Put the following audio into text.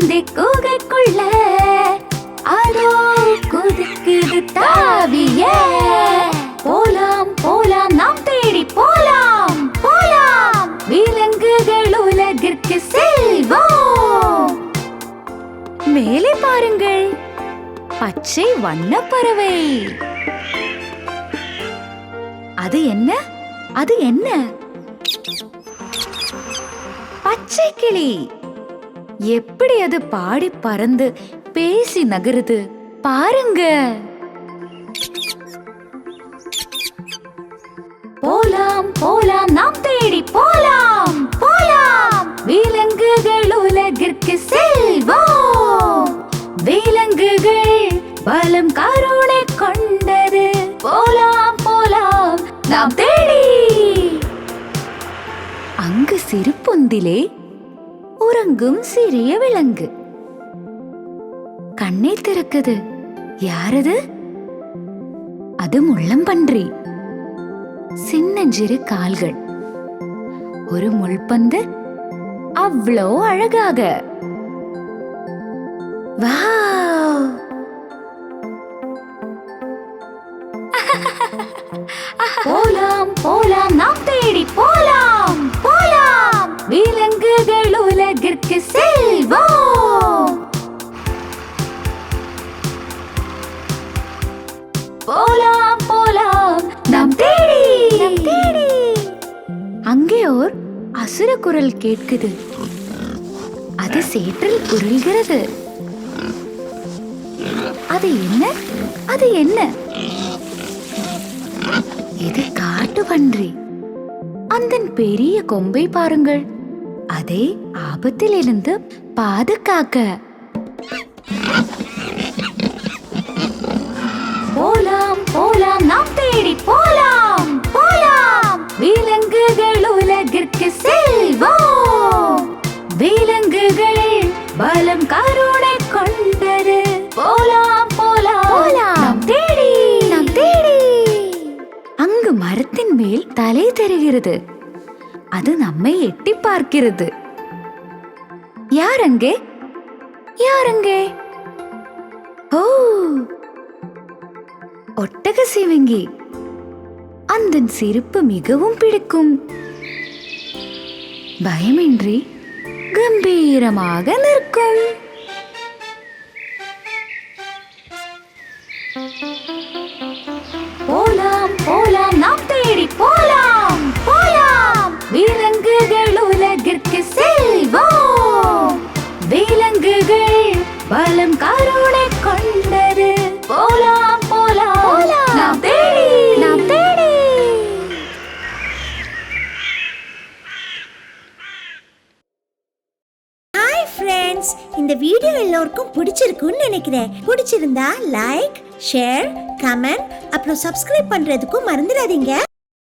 அந்த கூகைக்குள்ள. அதோ குதிக்குது தாவிய. போலாம் போலாம் நாம் தேடி போலாம் போலாம். விலங்குகள் உலகிற்கு செல்வோம். மேலே பாருங்கள். பச்சை வண்ணப்பறவை. அது என்ன? அது என்ன? பச்சை கிளி. எப்படி அது பாடி பறந்து பேசி நகருது? பாருங்க. போலாம் போலாம் நாம் தேடி போலாம் போலாம். விலங்குகள் உலகிற்கு செல்வோம். விலங்குகள் பலம் கருணை கொண்டது. போலாம் போலாம் நாம் தேடி. அங்கு சிறு உறங்கும் சிறிய விலங்கு. கண்ணை திறக்குது. யாரது? அது முள்ளம்பன்றி. சின்னஞ்சிறு கால்கள். ஒரு முள்பந்து அவ்வளோ அழகாக. வாவ்! போலாம் போலாம் நாம் தேடி போலாம்! விலங்குகள் உலகிற்கு செல்வோம். போலாம் போலாம். நாம் தேடி. நாம் தேடி. அங்கே ஓர் அசுர குரல் கேட்குது. அது சேற்றில் குரல்கிறது. அது என்ன? அது என்ன? இது காட்டு பன்றி. அந்த பெரிய கொம்பை பாருங்கள். அதை ஆபத்திலிருந்து பாதுகாக்க. போலாம் போலாம் நாம் தேடி போலாம் போலாம். விலங்குகள் உலகிற்கு செல்வோம். விலங்குகள் பலம் கருணை கொண்டது. போலாம் போலாம். நாம் தேடி. நாம் தேடி. அங்கு மரத்தின் மேல் தலை தெரிகிறது. அது நம்மை எட்டி பார்க்கிறது. யார் அங்கே யார் அங்கே ஓ! ஒட்டக சிவங்கி அந்த சிரிப்பு மிகவும் பிடிக்கும். பயமின்றி கம்பீரமாக நிற்கும். போலாம் போலாம் நாம் கருணை கொண்டது? போலாம் போலாம். நாம் தேடி. நாம் தேடி. ஹாய் ஃப்ரெண்ட்ஸ் இந்த வீடியோ எல்லோருக்கும் பிடிச்சிருக்குன்னு நினைக்கிறேன். பிடிச்சிருந்தா லைக் ஷேர் கமெண்ட் அப்புறம் சப்ஸ்கிரைப் பண்றதுக்கும் மறந்துடாதீங்க.